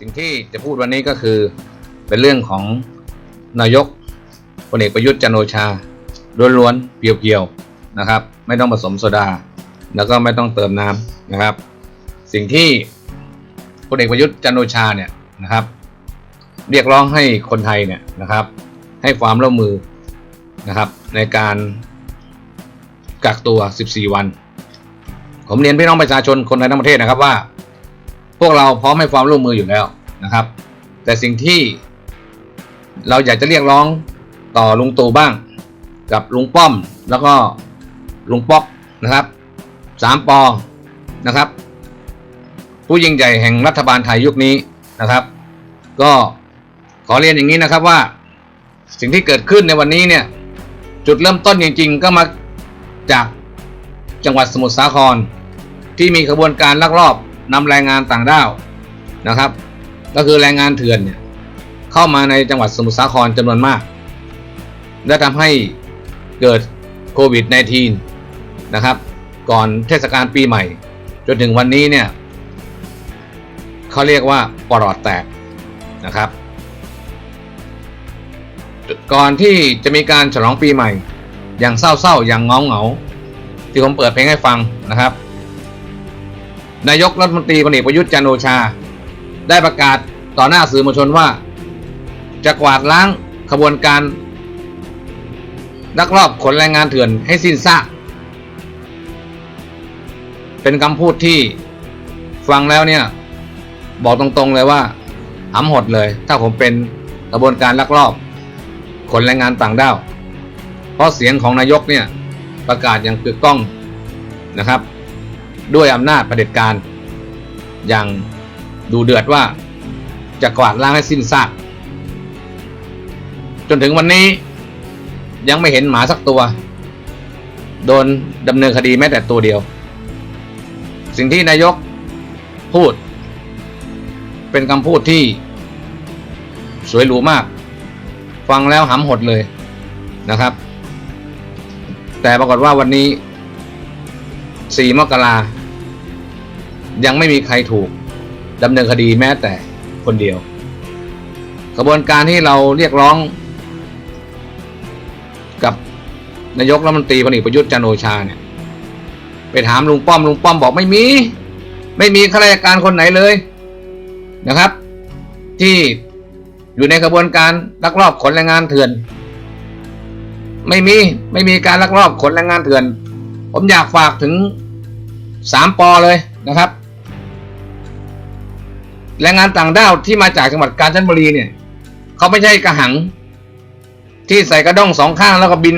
สิ่งที่จะพูดวันนี้ก็คือเป็นเรื่องของนายกพลเอกประยุทธ์จันโอชาล้วนๆเพียวๆนะครับ ไม่ต้องผสมโซดา แล้วก็ไม่ต้องเติมน้ำนะครับ สิ่งที่พลเอกประยุทธ์จันโอชาเนี่ยนะครับ เรียกร้องให้คนไทยเนี่ยนะครับ ให้ความร่วมมือนะครับ ในการกักตัว 14 วัน ผมเรียนพี่น้องประชาชนคนไทยทั้งประเทศนะครับว่า พวกเราพร้อมให้ความร่วมมืออยู่แล้วนะครับ แต่สิ่งที่เราอยากจะเรียกร้องต่อลุงตู่บ้าง กับลุงป้อมแล้วก็ลุงป๊อกนะครับสามปอนะครับ ผู้ยิ่งใหญ่แห่งรัฐบาลไทยยุคนี้นะครับ ก็ขอเรียนอย่างนี้นะครับว่าสิ่งที่เกิดขึ้นในวันนี้เนี่ย จุดเริ่มต้นจริง ๆ ก็มาจากจังหวัดสมุทรสาคร ที่มีขบวนการลักลอบ นำแรงงานต่างด้าวนะครับ ก็คือแรงงานเถื่อนเนี่ยเข้ามาในจังหวัดสมุทรสาครจำนวนมาก และทำให้เกิดโควิด -19 นะครับ ก่อนเทศกาลปีใหม่ จนถึงวันนี้เนี่ยเขาเรียกว่าปลอดแตกนะครับ ก่อนที่จะมีการฉลองปีใหม่ อย่างเศร้าๆ อย่างเงาเงาๆที่ผมเปิดเพลงให้ฟังนะครับ นายกรัฐมนตรีพลเอกประยุทธ์จันโอชา ได้ประกาศต่อหน้าสื่อมวลชนว่า จะกวาดล้างขบวนการลักลอบขนแรงงานเถื่อนให้สิ้นซากเป็นคำพูดที่ฟังแล้วเนี่ย บอกตรงๆเลยว่าหำหดเลย ถ้าผมเป็นกระบวนการลักลอบ ขนแรงงานต่างด้าว เพราะเสียงของนายกเนี่ย ประกาศอย่างกึกก้องนะครับ ด้วยอำนาจเผด็จการ อย่างดูเดือดว่าจะกวาดล้างให้สิ้นซากจนถึงวันนี้ยังไม่เห็นหมาสักตัว โดนดำเนินคดีแม้แต่ตัวเดียว สิ่งที่นายกพูด เป็นคำพูดที่ สวยหรูมาก ฟังแล้วหำหดเลยนะครับ แต่ปรากฏว่าวันนี้ 4 มกรา ยังไม่มีใครถูกดำเนินคดีแม้แต่คนเดียว กระบวนการที่เราเรียกร้อง กับนายกรัฐมนตรีพลเอกประยุทธ์จันโอชาเนี่ย ไปถามลุงป้อมลุงป้อมบอกไม่มี ไม่มีข้าราชการคนไหนเลยนะครับ ที่อยู่ในกระบวนการลักลอบขนแรงงานเถื่อน ไม่มีไม่มีการลักลอบขนแรงงานเถื่อน ผมอยากฝากถึงสามปอเลยนะครับ แรงงานต่างด้าวที่มาจากจังหวัดกาญจนบุรีเนี่ยเขาไม่ใช่กระหัง ที่ใส่กระด้งสองข้างแล้วก็บิน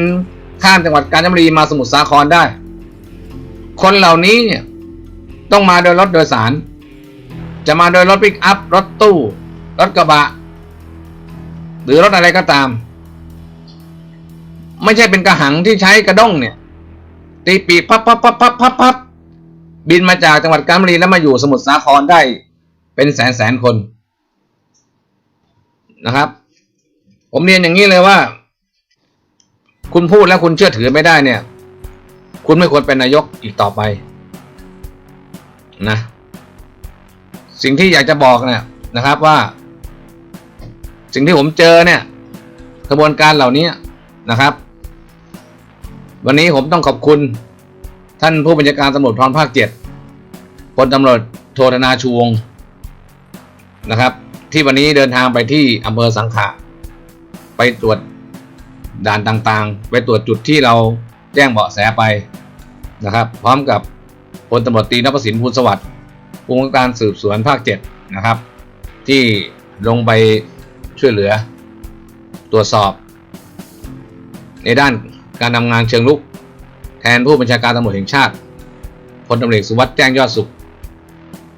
ข้ามจังหวัดกาญจนบุรีมาสมุทรสาครได้ คนเหล่านี้เนี่ยต้องมาโดยรถโดยสาร จะมาโดยรถปิกอัพ รถตู้ รถกระบะ หรือรถอะไรก็ตาม ไม่ใช่เป็นกระหังที่ใช้กระด้งเนี่ยตีปีกพับพับพับพับพับพับบินมาจากจังหวัดกาญจนบุรีแล้วมาอยู่สมุทรสาครได้ เป็นแสนแสนคนนะครับ ผมเรียนอย่างนี้เลยว่า คุณพูดแล้วคุณเชื่อถือไม่ได้เนี่ย คุณไม่ควรเป็นนายกอีกต่อไป นะ สิ่งที่อยากจะบอกเนี่ยนะครับว่า สิ่งที่ผมเจอเนี่ยกระบวนการเหล่านี้นะครับ วันนี้ผมต้องขอบคุณท่านผู้บัญชาการตำรวจภูธรภาคเจ็ดพลตำรวจโทธนาชูวงศ์ นะครับ ที่วันนี้เดินทางไปที่อำเภอสังขะไปตรวจด่านต่างๆ ไปตรวจจุดที่เราแจ้งเบาะแสไปนะครับ พร้อมกับพลตำรวจตรีนพสินพูลสวัสดิ์ผู้บังคับการสืบสวนภาคเจ็ดนะครับ ที่ลงไปช่วยเหลือ ตรวจสอบ ในด้านการทำงานเชิงลุก แทนผู้บัญชาการตำรวจแห่งชาติพลตำรวจสุวัสด์แจ้งยอดสุข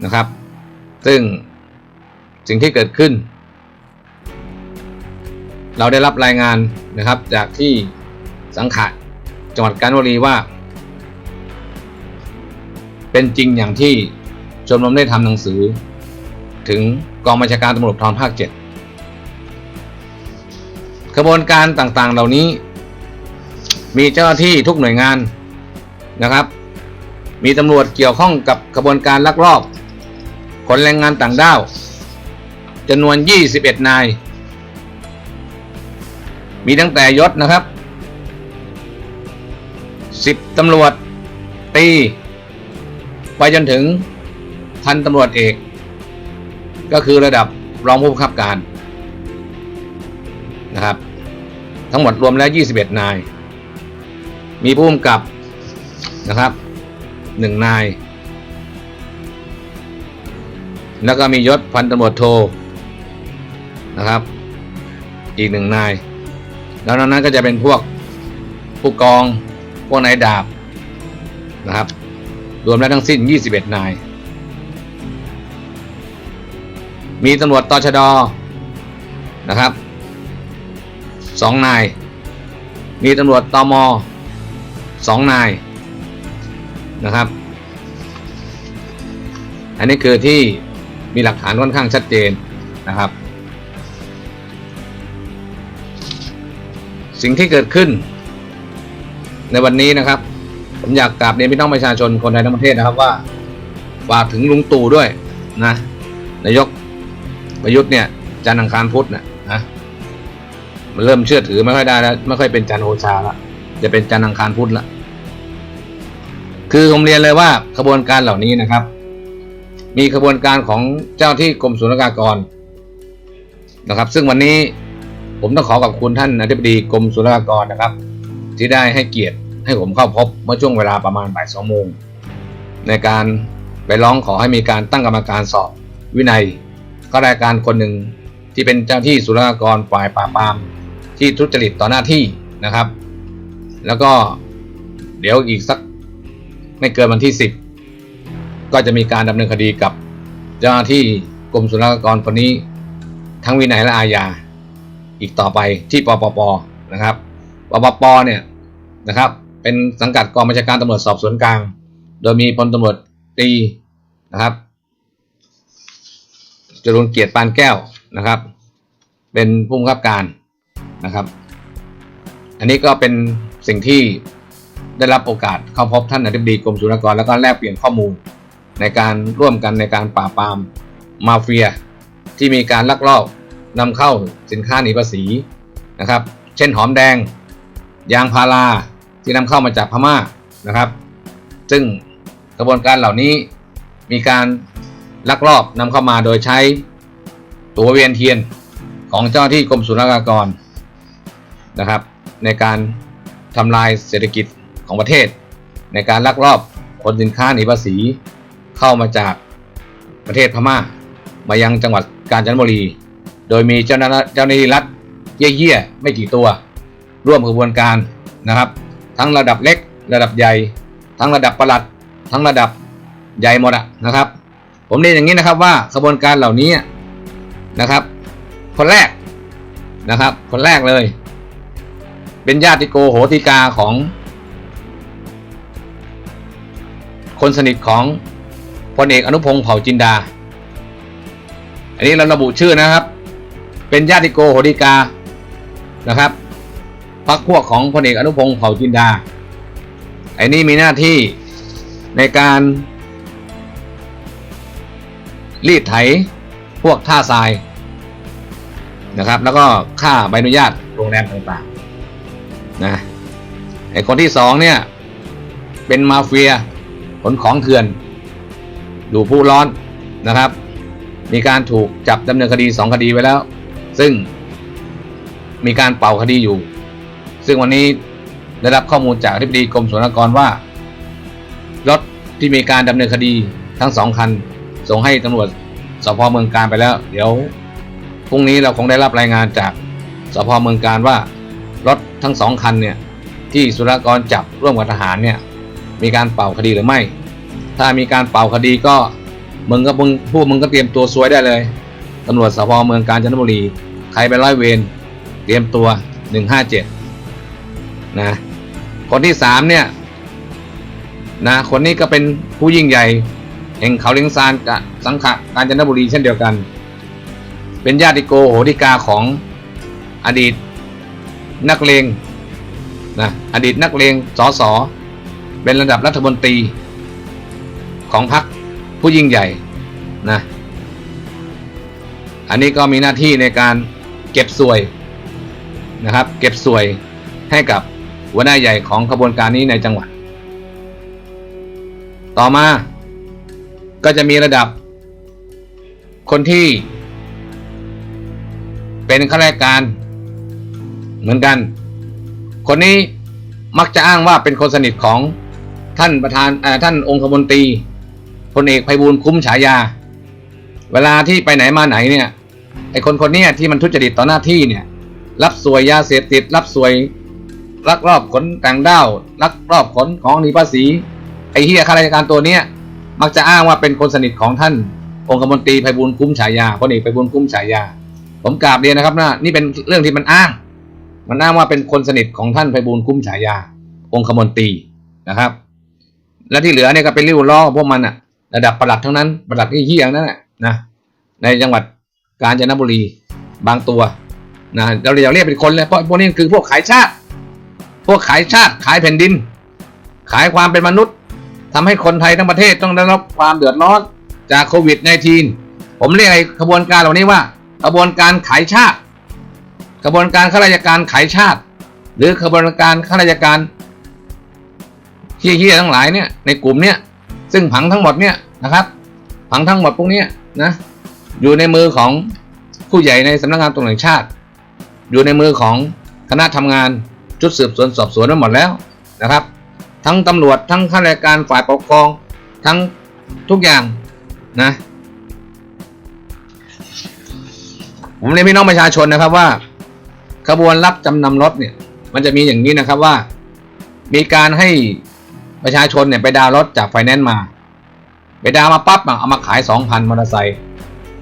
นะครับ ซึ่ง สิ่งที่เกิดขึ้น เราได้รับรายงานนะครับจากที่สังขะจังหวัดกาญจนบุรีว่า เป็นจริงอย่างที่ชมรมได้ทำหนังสือ ถึงกองบัญชาการตำรวจภูธรภาคเจ็ดกระบวนการต่างๆ เหล่านี้ มีเจ้าหน้าที่ทุกหน่วยงานนะครับ มีตำรวจเกี่ยวข้องกับกระบวนการลักลอบขนแรงงานต่างด้าว จำนวน 21 นาย มีตั้งแต่ยศนะครับ 10ตำรวจตี ไปจนถึงพันตำรวจเอก ก็คือระดับรองผู้บังคับการนะครับ ทั้งหมดรวมแล้ว 21 นาย มีผู้กำกับนะครับ1นาย แล้วก็มียศพันตำรวจโท นะครับ อีกหนึ่งนาย แล้วนั้นก็จะเป็นพวกผู้กอง พวกนายดาบนะครับ รวมแล้วทั้งสิ้น 21 นาย มีตำรวจตชดนะครับสองนาย มีตำรวจตมสองนายนะครับ อันนี้คือที่มีหลักฐานค่อนข้างชัดเจนนะครับ สิ่งที่เกิดขึ้น ในวันนี้นะครับ ผมอยากกราบเรียนพี่น้องประชาชนคนไทยทั้งประเทศนะครับว่าฝากถึงลุงตู่ด้วยนะนายกประยุทธ์เนี่ยจันทร์อังคารพุธนะนะมันเริ่มเชื่อถือไม่ค่อยได้แล้วไม่ค่อยเป็นจันโอชาละจะเป็นจันทร์อังคารพุธละคือผมเรียนเลยว่าขบวนการเหล่านี้นะครับ มีขบวนการของเจ้าที่กรมศุลกากรนะครับ ซึ่งวันนี้ ผมต้องขอขอบคุณท่านอธิบดีกรมศุลกากรนะครับ ที่ได้ให้เกียรติให้ผมเข้าพบเมื่อช่วงเวลาประมาณบ่ายสองโมงในการไปร้องขอให้มีการตั้งกรรมการสอบวินัยข้าราชการคนหนึ่งที่เป็นเจ้าที่ศุลกากรฝ่ายปราบปราม ที่ทุจริตต่อหน้าที่นะครับ แล้วก็เดี๋ยวอีกสักไม่เกินวันที่สิบก็จะมีการดำเนินคดีกับเจ้าหน้าที่กรมศุลกากรคนนี้ ทั้งวินัยและอาญา อีกต่อไปที่ปปปนะครับปปปเนี่ยนะครับเป็นสังกัดกองบัญชาการตำรวจสอบสวนกลาง โดยมีพลตำรวจตีนะครับจรุนเกียรติปานแก้วนะครับ เป็นผู้บังคับการนะครับ อันนี้ก็เป็นสิ่งที่ได้รับโอกาสเข้าพบท่านอธิบดีกรมศุลกากร แล้วก็แลกเปลี่ยนข้อมูลในการร่วมกันในการปราบปรามมาเฟีย ที่มีการลักลอบ นำเข้าสินค้าหนีภาษีนะครับ เช่นหอมแดง ยางพาราที่นำเข้ามาจากพม่านะครับ ซึ่งกระบวนการเหล่านี้มีการลักลอบนำเข้ามาโดยใช้ตัวเวียนเทียนของเจ้าหน้าที่กรมศุลกากรนะครับ ในการทำลายเศรษฐกิจของประเทศ ในการลักลอบขนสินค้าหนีภาษีเข้ามาจากประเทศพม่า มายังจังหวัดกาญจนบุรี โดยมีเจ้าหน้าเจ้าหน้าที่รัฐเยี่ยๆไม่กี่ตัว ร่วมกระบวนการนะครับ ทั้งระดับเล็ก ระดับใหญ่ ทั้งระดับประหลัด ทั้งระดับใหญ่หมดะนะครับ ผมเรียนอย่างนี้นะครับว่าขบวนการเหล่านี้นะครับ คนแรกนะครับ คนแรกเลย เป็นญาติโกโหติกาของ คนสนิทของพลเอกอนุพงศ์เผ่าจินดา อันนี้เราระบุชื่อนะครับ เป็นญาติโกโหติกานะครับพรรคพวกของพลเอกอนุพงศ์เผ่าจินดาไอ้นี่มีหน้าที่ในการรีดไถพวกท่าทรายนะครับ แล้วก็ค่าใบอนุญาตโรงแรมต่างๆนะไอ้คนที่สองเนี่ย เป็นมาเฟียขนของเถื่อนดูผู้ร้อนนะครับ มีการถูกจับดำเนินคดีสองคดีไว้แล้ว ซึ่งมีการเป่าคดีอยู่ ซึ่งวันนี้ได้รับข้อมูลจากอธิบดีกรมศุลกรว่ารถที่มีการดำเนินคดีทั้งสองคัน ส่งให้ตำรวจสพเมืองการไปแล้ว เดี๋ยวพรุ่งนี้เราคงได้รับรายงานจากสพเมืองการว่ารถทั้งสองคันเนี่ยที่สุรกรจับร่วมกับทหารเนี่ยมีการเป่าคดีหรือไม่ ถ้ามีการเป่าคดีก็มึงก็มึงผู้มึงก็เตรียมตัวซวยได้เลยตำรวจสพเมืองกาญจนบุรี ใครไปร้อยเวรเตรียมตัวหนึ่งห้าเจ็ดนะคนที่สามเนี่ยนะคนนี้ก็เป็นผู้ยิ่งใหญ่ แห่งเขาเลียงซานกับสังขะกาญจนบุรีเช่นเดียวกัน เป็นญาติโกโหติกาของอดีตนักเลงนะอดีตนักเลงสอสอเป็นระดับรัฐมนตรีของพรรคผู้ยิ่งใหญ่นะอันนี้ก็มีหน้าที่ในการ สวยนะครับ เก็บสวยให้กับหัวหน้าใหญ่ของขบวนการนี้ในจังหวัด ต่อมาก็จะมีระดับ คนที่ เป็นข้าราชการ เหมือนกัน คนนี้มักจะอ้างว่าเป็นคนสนิทของท่านประธานเออท่านองคมนตรีพลเอกไพบูลย์คุ้มฉายา เวลาที่ไปไหนมาไหนเนี่ย ไอ้คนคนนี้ที่มันทุจริตต่อหน้าที่เนี่ย รับสวยยาเสพติด รับสวยลักลอบขนต่างด้าวลักลอบขนของหนีภาษี ไอ้เฮียข้าราชการตัวเนี้ยมักจะอ้างว่าเป็นคนสนิทของท่าน องคมนตรีไพบูลย์คุ้มฉายาพลเอกไพบูลย์คุ้มฉายา ผมกราบเรียนนะครับนะนี่เป็นเรื่องที่มันอ้าง มันอ้างว่าเป็นคนสนิทของท่านไพบูลย์คุ้มฉายา องคมนตรีนะครับ และที่เหลือเนี่ยก็เป็นริ้วล้อของพวกมันอะระดับประหลัดทั้งนั้นประหลัดที่เฮียนั่นแหละนะในจังหวัด กาญจนบุรีบางตัวนะเราอย่าเรียกเป็นคนเลยเพราะพวกนี้คือพวกขายชาติ พวกขายชาติขายแผ่นดิน ขายความเป็นมนุษย์ทำให้คนไทยทั้งประเทศต้องได้รับความเดือดร้อนจากโควิด -19 ผมเรียกไอ้ขบวนการเหล่านี้ว่าขบวนการขายชาติกระบวนการข้าราชการขายชาติ หรือกระบวนการข้าราชการเฮี้ยๆทั้งหลายเนี่ยในกลุ่มเนี่ยซึ่งผังทั้งหมดเนี่ยนะครับผังทั้งหมดพวกนี้นะ อยู่ในมือของผู้ใหญ่ในสำนักงานตำรวจแห่งชาติ อยู่ในมือของคณะทำงานชุดสืบสวนสอบสวนไว้หมดแล้วนะครับ ทั้งตำรวจทั้งข้าราชการฝ่ายปกครอง ทั้งทุกอย่างนะผมเรียนพี่น้องประชาชนนะครับว่าขบวนรับจำนำรถเนี่ย มันจะมีอย่างนี้นะครับว่า มีการให้ประชาชนเนี่ยไปดาวรถจากไฟแนนซ์มา ไปดาวมาปั๊บเอามาขายสองพันมอเตอร์ไซค์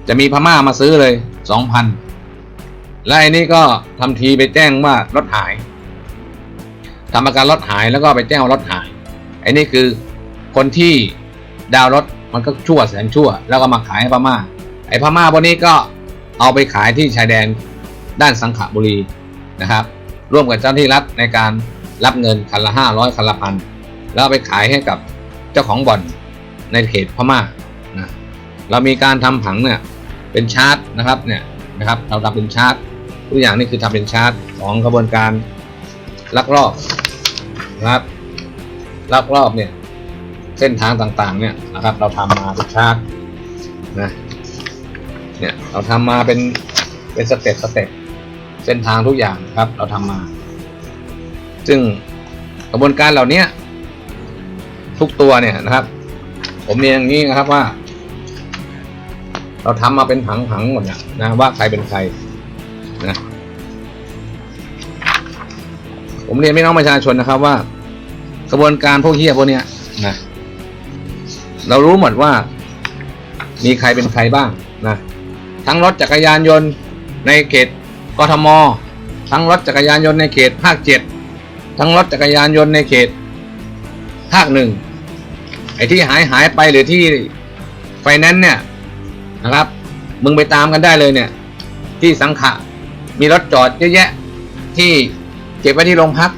จะมีพม่ามาซื้อเลยสองพันและไอ้นี่ก็ทำทีไปแจ้งว่ารถหายทำประกันรถหายแล้วก็ไปแจ้งว่ารถหายไอ้นี่คือคนที่ดาวรถมันก็ชั่วแสนชั่ว แล้วก็มาขายให้พม่า ไอ้พม่าพวกนี้ก็เอาไปขายที่ชายแดนด้านสังขบุรีนะครับ ร่วมกับเจ้าหน้าที่รัฐในการรับเงินคันละห้าร้อยคันละพันแล้วไปขายให้กับเจ้าของบ่อนในเขตพม่านะเรามีการทำผังเนี่ย เป็นชาร์ตนะครับเนี่ยนะครับเราทำเป็นชาร์ตทุกอย่างนี่คือทำเป็นชาร์ตของกระบวนการลักลอบนะครับลักลอบเนี่ยเส้นทางต่างๆเนี่ยนะครับ เราทำมาเป็นชาร์ตนะเนี่ยเราทำมาเป็นเป็นสเต็ปสเต็ปเส้นทางทุกอย่างครับเราทำมา ซึ่งกระบวนการเหล่านี้ทุกตัวเนี่ยนะครับ ผมเรียนอย่างนี้นะครับว่า เราทำมาเป็นผังๆหมดเนี่ยนะว่าใครเป็นใครนะผมเรียนพี่น้องประชาชนนะครับว่า กระบวนการพวกเฮียพวกเนี้ยนะเรารู้หมดว่า มีใครเป็นใครบ้างนะทั้งรถจักรยานยนต์ในเขตกทม ทั้งรถจักรยานยนต์ในเขตภาคเจ็ดทั้งรถจักรยานยนต์ในเขต ภาคหนึ่งไอ้ที่หายหายไปหรือที่ไฟแนนซ์เนี่ย นะครับ มึงไปตามกันได้เลยเนี่ย ที่สังขะ มีรถจอดเยอะแยะ ที่เก็บไว้ที่โรงพัก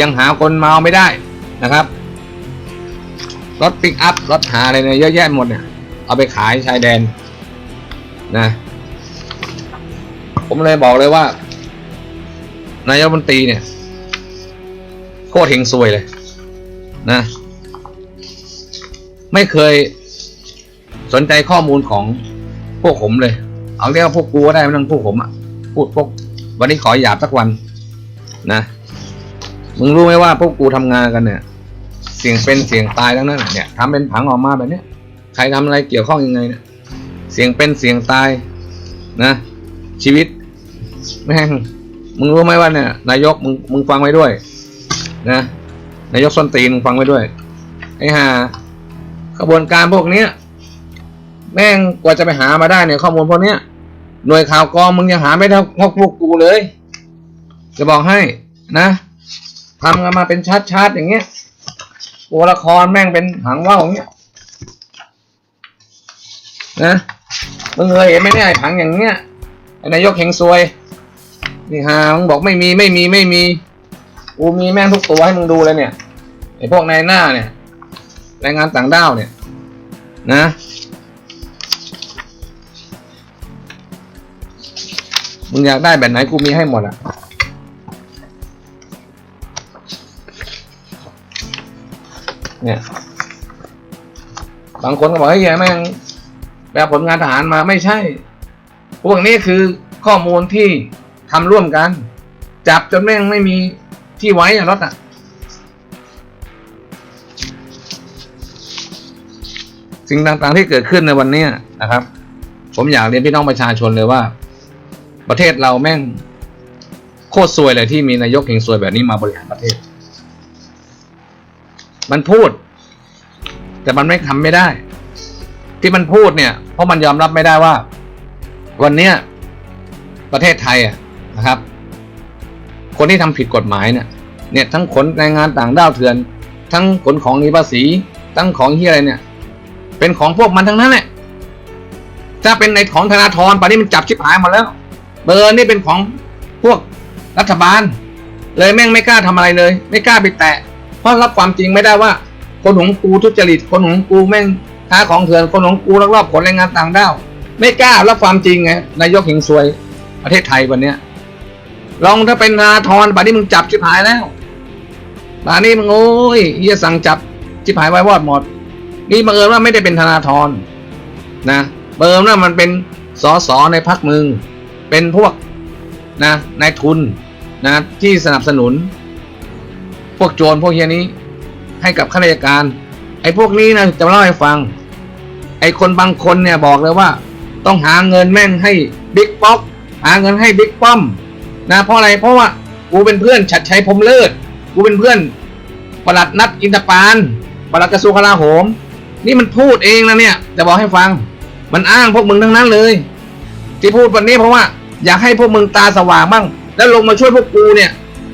ยังหาคนเมาไม่ได้นะครับ รถปิกอัพ รถหาอะไรเนี่ยเยอะแยะหมดเนี่ย เอาไปขายชายแดนนะ ผมเลยบอกเลยว่า นายกรัฐมนตรีเนี่ยโคตรเฮงซวยเลยนะ ไม่เคย สนใจข้อมูลของพวกผมเลย เอาเรียกว่าพวกกูก็ได้ไม่ต้องพวกผมอะพูดพวกวันนี้ขอหยาบสักวัน นะมึงรู้ไหมว่าพวกกูทำงานกันเนี่ย เสี่ยงเป็นเสี่ยงตายทั้งนั้นเนี่ยทำเป็นผังออกมาแบบเนี้ยใครทำอะไรเกี่ยวข้องยังไงเนี่ยเสี่ยงเป็นเสี่ยงตายนะชีวิตแม่งมึงรู้ไหมว่าเนี่ยนายกมึงมึงฟังไว้ด้วย นะนายกส้นตีนมึงฟังไว้ด้วยไอ้ห่ากระบวนการพวกเนี้ย แม่งกว่าจะไปหามาได้เนี่ยข้อมูลพวกเนี้ยหน่วยข่าวกรองมึงยังหาไม่เท่าพวกพวกกูเลย จะบอกให้นะทำกันมาเป็นชาร์ตชาร์ตอย่างเงี้ยตัวละครแม่งเป็นหางว่าวอย่างเงี้ยนะมึงเคยเห็นไหมเนี่ยไอ้ผังอย่างเงี้ยนายกเฮงซวย นี่ฮะมึงบอกไม่มีไม่มีไม่มีกูมีแม่งทุกตัวให้มึงดูเลยเนี่ยไอ้พวกนายหน้าเนี่ยแรงงานต่างด้าวเนี่ย นะ มึงอยากได้แบบไหนกูมีให้หมดอะเนี่ยบางคนก็บอกเฮ้ยแม่งแบบผลงานทหารมาไม่ใช่ พวกนี้คือข้อมูลที่ทำร่วมกัน จับจนแม่งไม่มีที่ไว้อะรถอะสิ่งต่างๆที่เกิดขึ้นในวันนี้นะครับ ผมอยากเรียนพี่น้องประชาชนเลยว่า ประเทศเราแม่งโคตรซวยเลยที่มีนายกเฮงซวยแบบนี้มาบริหารประเทศ มันพูด แต่มันไม่ทำไม่ได้ ที่มันพูดเนี่ย เพราะมันยอมรับไม่ได้ว่า วันเนี้ยประเทศไทยอะนะครับ คนที่ทำผิดกฎหมายเนี่ย เนี่ย ทั้งขนแรงงานต่างด้าวเถื่อน ทั้งขนของหนีภาษี ทั้งของที่อะไรเนี่ย เป็นของพวกมันทั้งนั้นแหละถ้าเป็นในของธนาธรป่านนี้มันจับชิบหายมดแล้ว เบอร์นี่เป็นของพวกรัฐบาล เลยแม่งไม่กล้าทำอะไรเลย ไม่กล้าไปแตะ เพราะรับความจริงไม่ได้ว่า คนของกูทุจริต คนของกูแม่งค้าของเถื่อน คนของกูลักลอบขนแรงงานต่างด้าว ไม่กล้ารับความจริงไง นายกหิงซวย ประเทศไทยวันเนี้ย ลองถ้าเป็นนาทรป่านนี้มึงจับชิบหายแล้วป่านนี้มึงโอ้ยเฮียสั่งจับชิบหายไว้วอดหมด นี่บังเอิญว่าไม่ได้เป็นธนาธรนะ เบังเอิญว่ามันเป็นสอสอในพักมึง เป็นพวกนะนายทุนนะที่สนับสนุน พวกโจรพวกเฮียนี้ ให้กับข้าราชการ ไอ้พวกนี้นะจะเล่าให้ฟัง ไอ้คนบางคนเนี่ยบอกเลยว่า ต้องหาเงินแม่งให้บิ๊กป๊อกหาเงินให้บิ๊กป้อมนะเพราะอะไรเพราะว่ากูเป็นเพื่อนชัดชัยพรมเลิศกูเป็นเพื่อนปลัดนัดอินทปานปลัดกระทรวงกลาโหม นี่มันพูดเองนะเนี่ยจะบอกให้ฟัง มันอ้างพวกมึงทั้งนั้นเลย ที่พูดวันนี้เพราะว่า อยากให้พวกมึงตาสว่างบ้าง แล้วลงมาช่วยพวกกูเนี่ย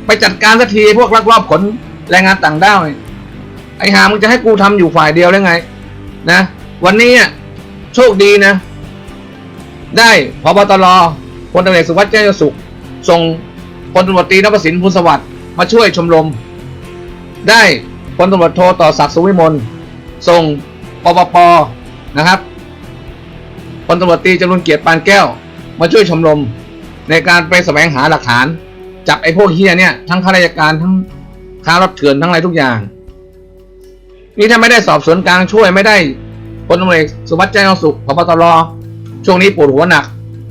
ไปจัดการสักทีพวกลักลอบขนแรงงานต่างด้าวเนี่ยไอ้หามึงจะให้กูทำอยู่ฝ่ายเดียวได้ไง นะ วันนี้โชคดีนะ ได้พบตรพลตำรวจเอกสุวัสดิ์แจ้งสุข ส่งพลตำรวจตรีนพสินพูสวัสดิ์มาช่วยชมรม ได้พลตำรวจโทต่อศักดิ์สุวิมลส่งปปปนะครับพลตำรวจตรีจรุนเกียรติปานแก้ว มาช่วยชมรมในการไปแสวงหาหลักฐาน จับไอ้พวกเฮียเนี่ยทั้งข้าราชการทั้งค้ารถเถื่อนทั้งอะไรทุกอย่าง นี่ถ้าไม่ได้สอบสวนกลางช่วยไม่ได้พลตำรวจสุวัสดิ์แจ้งยอดสุขพบตรช่วงนี้ปวดหัวหนัก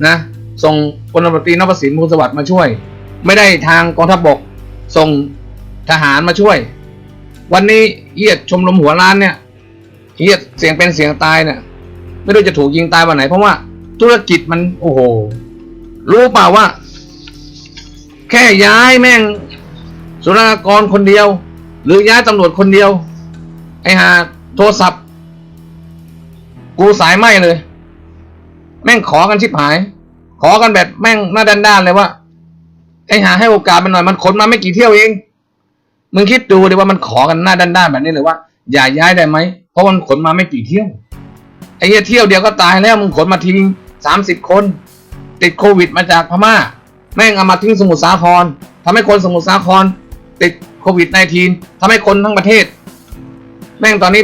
นะส่งพลตำรวจตรีนพสินพูลสวัสดิ์มาช่วย ไม่ได้ทางกองทัพบกส่งทหารมาช่วย วันนี้เอียดชมรมหัวล้านเนี่ยเอียดเสียงเป็นเสียงตายเนี่ยไม่รู้จะถูกยิงตายวันไหนเพราะว่า ธุรกิจมัน โอ้โห รู้เปล่าว่า แค่ย้ายแม่ง สุรากรคนเดียว หรือย้ายตำรวจคนเดียว ไอ้หาโทรศัพท์ กูสายไหมเลย แม่งขอกันชิบหาย ขอกันแบบแม่งหน้าด้านๆเลยว่า ไอ้หาให้โอกาสมันหน่อยมันขนมาไม่กี่เที่ยวเอง มึงคิดดูดิว่ามันขอกันหน้าด้านๆแบบนี้เลยว่า อย่าย้ายได้ไหม เพราะมันขนมาไม่กี่เที่ยวไอ้เหี้ยเที่ยวเดียวก็ตายแล้วมึงขนมาทิ้ง สามสิบคน ติดโควิดมาจากพม่า แม่งเอามาทิ้งสมุทรสาครทำให้คนสมุทรสาคร ติดโควิด -19 ทำให้คนทั้งประเทศ แม่งตอนนี้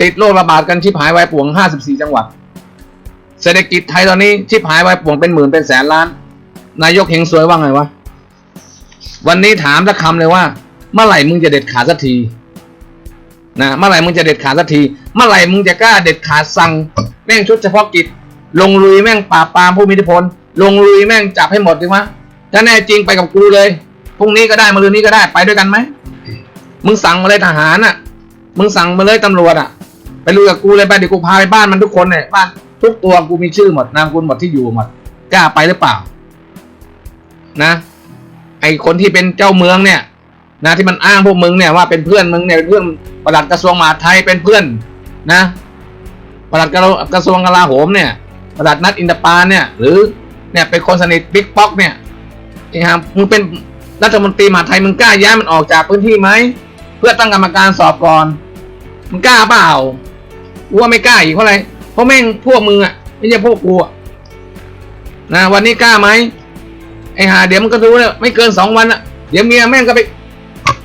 ติดโรคระบาดกันชิบหายวายป่วง 54 จังหวัด เศรษฐกิจไทยตอนนี้ชิบหายวายป่วงเป็นหมื่นเป็นแสนล้าน นายกเฮงซวยว่าไงวะ วันนี้ถามสักคำเลยว่า เมื่อไหร่มึงจะเด็ดขาดสักทีนะเมื่อไหร่มึงจะเด็ดขาดสักที เมื่อไหร่มึงจะกล้าเด็ดขาดสั่งแม่งชุดเฉพาะกิจ ลงลุยแม่งปราบปรามผู้มีอิทธิพล ลงลุยแม่งจับให้หมดดีวะถ้าแน่จริงไปกับกูเลยพรุ่งนี้ก็ได้มะรืนนี้ก็ได้ไปด้วยกันไหมมึงสั่งมาเลยทหารน่ะ มึงสั่งมาเลยตำรวจอะ ไปลุยกับกูเลยไปเดี๋ยวกูพาไปบ้านมันทุกคนเนี่ยบ้านทุกตัวกูมีชื่อหมดนามกุลหมดที่อยู่หมดกล้าไปหรือเปล่า นะ ไอคนที่เป็นเจ้าเมืองเนี่ยนะที่มันอ้างพวกมึงเนี่ยว่าเป็นเพื่อนมึงเนี่ยเป็นเพื่อนปลัดกระทรวงมหาดไทยเป็นเพื่อน นะปลัดกระกระทรวงกลาโหมเนี่ย ปลัดนัดอินทปาเนี่ย หรือเนี่ยเป็นคนสนิทบิ๊กป๊อกเนี่ยไอ้ฮะมึงเป็นรัฐมนตรีมหาไทยมึงกล้าย้ายมันออกจากพื้นที่ไหมเพื่อตั้งกรรมการสอบก่อนมึงกล้าเปล่าว่าไม่กล้าอีกเพราะอะไรเพราะแม่งพวกมึงอะไม่ใช่พวกกูอะนะวันนี้กล้าไหมไอ้หาเดี๋ยวมันก็รู้เนี่ยไม่เกินสองวันอะเดี๋ยวเมียแม่งก็ไป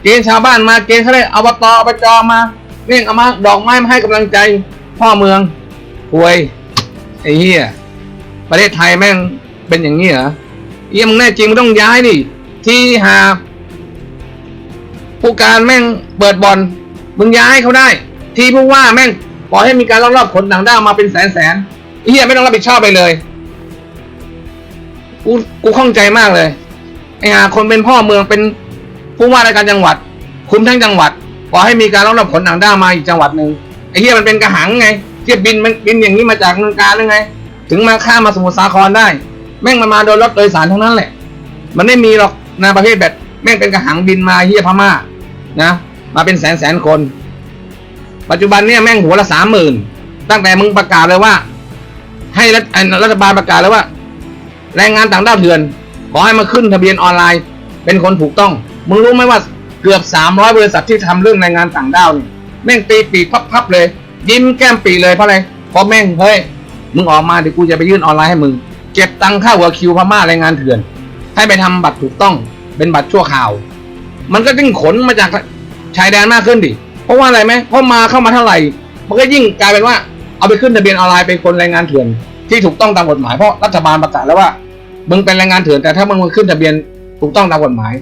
เกณฑ์ชาวบ้านมาเกณฑ์เขาเลยอบตอบจมาเม่งเอามาดอกไม้มาให้กำลังใจพ่อเมืองหวย ไอ้เหี้ยประเทศไทยแม่งเป็นอย่างนี้เหรอเฮียมึงแน่จริงมึงต้องย้ายดิที่หา ผู้การแม่งเปิดบอลมึงย้ายเขาได้ ที่ผู้ว่าแม่งปล่อยให้มีการลักลอบขนต่างด้าวมาเป็นแสนแสนๆเฮียไม่ต้องรับผิดชอบไปเลย กูกูข้องใจมากเลยไอ้หาคนเป็นพ่อเมืองเป็นผู้ว่าราชการจังหวัด คุมทั้งจังหวัดปล่อยให้มีการลักลอบขนต่างด้าวมาอีกจังหวัดหนึ่งไอ้เฮียมันเป็นกระหังไง เทียบบินมันบินอย่างนี้มาจากเมืองการหรือไง ถึงมาข้ามมาสมุทรสาครได้ แม่งมันมาโดยรถโดยสารทั้งนั้นแหละ มันไม่มีหรอกนาประเภทแบบแม่งเป็นกระหังบินมาเฮียพม่านะมาเป็นแสนแสนคน ปัจจุบันเนี่ยแม่งหัวละสามหมื่นตั้งแต่มึงประกาศเลยว่า ให้รัฐรัฐบาลประกาศเลยว่า แรงงานต่างด้าวเถื่อน ขอให้มาขึ้นทะเบียนออนไลน์ เป็นคนถูกต้อง มึงรู้ไหมว่าเกือบสามร้อยบริษัทที่ทำเรื่องแรงงานต่างด้าวเนี่ยแม่งตีปีกพับๆเลย ยิ้มแก้มปีเลยเพราะอะไรเพราะแม่งเฮ้ยมึงออกมาเดี๋ยวกูจะไปยื่นออนไลน์ให้มึง เก็บตังค่าหัวคิวพม่าแรงงานเถื่อน ให้ไปทำบัตรถูกต้อง เป็นบัตรชั่วคราว มันก็ยิ่งขนมาจากชายแดนมากขึ้นดิ เพราะว่าอะไรไหมเพราะมาเข้ามาเท่าไหร่ มันก็ยิ่งกลายเป็นว่า เอาไปขึ้นทะเบียนออนไลน์เป็นคนแรงงานเถื่อน ที่ถูกต้องตามกฎหมายเพราะรัฐบาลประกาศแล้วว่ามึงเป็นแรงงานเถื่อนแต่ถ้ามึงมาขึ้นทะเบียนถูกต้องตามกฎหมาย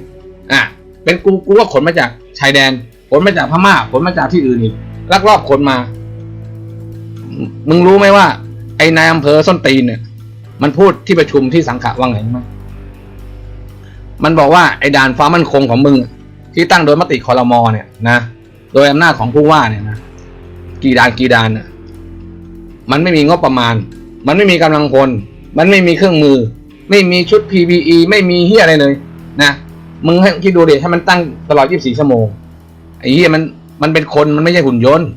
อะ เป็นกูกูก็ขนมาจากชายแดน ขนมาจากพม่า ขนมาจากที่อื่นอีกลักลอบขนมา มึงรู้ไหมว่า ไอ้นายอำเภอส้นตีนเนี่ย มันพูดที่ประชุมที่สังขะว่าไงรู้ไหมมันบอกว่าไอ้ด่านฟ้ามั่นคงของมึง ที่ตั้งโดยมติคอรมอเนี่ยนะโดยอำนาจของผู้ว่าเนี่ยนะกี่ด่านกี่ด่านน่ะมันไม่มีงบประมาณ มันไม่มีกำลังพล มันไม่มีเครื่องมือ ไม่มีชุด PPE ไม่มีเฮียอะไรเลย นะมึงให้คิดดูดิถ้ามันตั้งตลอด 24 ชั่วโมงไอ้เฮียมันมันเป็นคนมันไม่ใช่หุ่นยนต์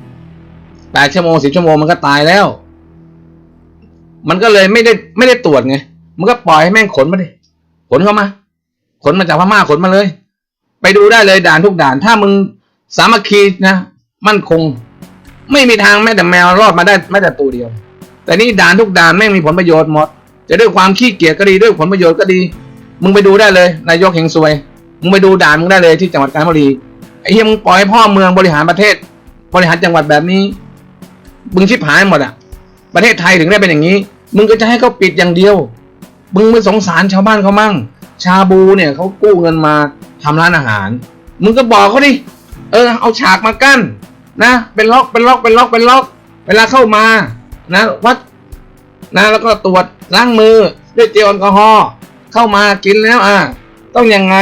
8ชั่วโมง10ชั่วโมงมันก็ตายแล้ว มันก็เลยไม่ได้ไม่ได้ตรวจไง มันก็ปล่อยให้แม่งขนมาดิ ขนเข้ามา ขนมาจากพม่าขนมาเลย ไปดูได้เลยด่านทุกด่าน ถ้ามึงสามัคคีนะ มั่นคง ไม่มีทางแม้แต่แมวรอดมาได้แม้แต่ตัวเดียว แต่นี่ด่านทุกด่านแม่งมีผลประโยชน์หมด จะด้วยความขี้เกียจก็ดีด้วยผลประโยชน์ก็ดี มึงไปดูได้เลย นายกเฮงซวย มึงไปดูด่านมึงได้เลยที่จังหวัดกาญจนบุรี ไอ้เหี้ยมึงปล่อยให้พ่อเมืองบริหารประเทศ บริหารจังหวัดแบบนี้ มึงชิบหายหมดอะประเทศไทยถึงได้เป็นอย่างนี้ มึงก็จะให้เขาปิดอย่างเดียว มึงไม่สงสารชาวบ้านเขามั่ง ชาบูเนี่ยเขากู้เงินมาทำร้านอาหาร มึงก็บอกเขาดิ เออ เอาฉากมากั้นนะ เป็นล็อก เป็นล็อก เป็นล็อก เป็นล็อก เวลาเข้ามา นะ วัด นะ แล้วก็ตรวจล้างมือด้วยเจลแอลกอฮอล์ เข้ามากินแล้วอะ ต้องยังไง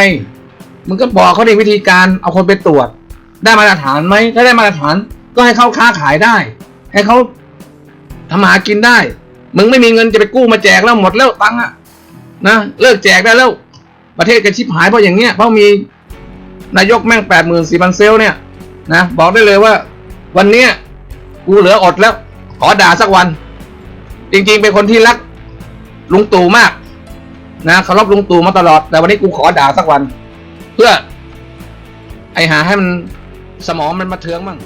มึงก็บอกเขาในวิธีการ เอาคนไปตรวจ ได้มาตรฐานไหม ถ้าได้มาตรฐาน ก็ให้เข้าค้าขายได้ ให้เขาทำหากินได้ มึงไม่มีเงินจะไปกู้มาแจกแล้วหมดแล้วตังค์อะนะเลิกแจกได้แล้ว ประเทศก็ชิบหายเพราะอย่างเงี้ยเพราะมีนายกแม่งแปดหมื่นสี่พันเซลลเนี่ยนะบอกได้เลยว่า วันเนี้ยกูเหลืออดแล้ว ขอด่าสักวัน จริงๆ เป็นคนที่รักลุงตู่มาก นะเคารพลุงตู่มาตลอด แต่วันนี้กูขอด่าสักวัน เพื่อ ไอหาให้มันสมองมันมาเทืองมั่ง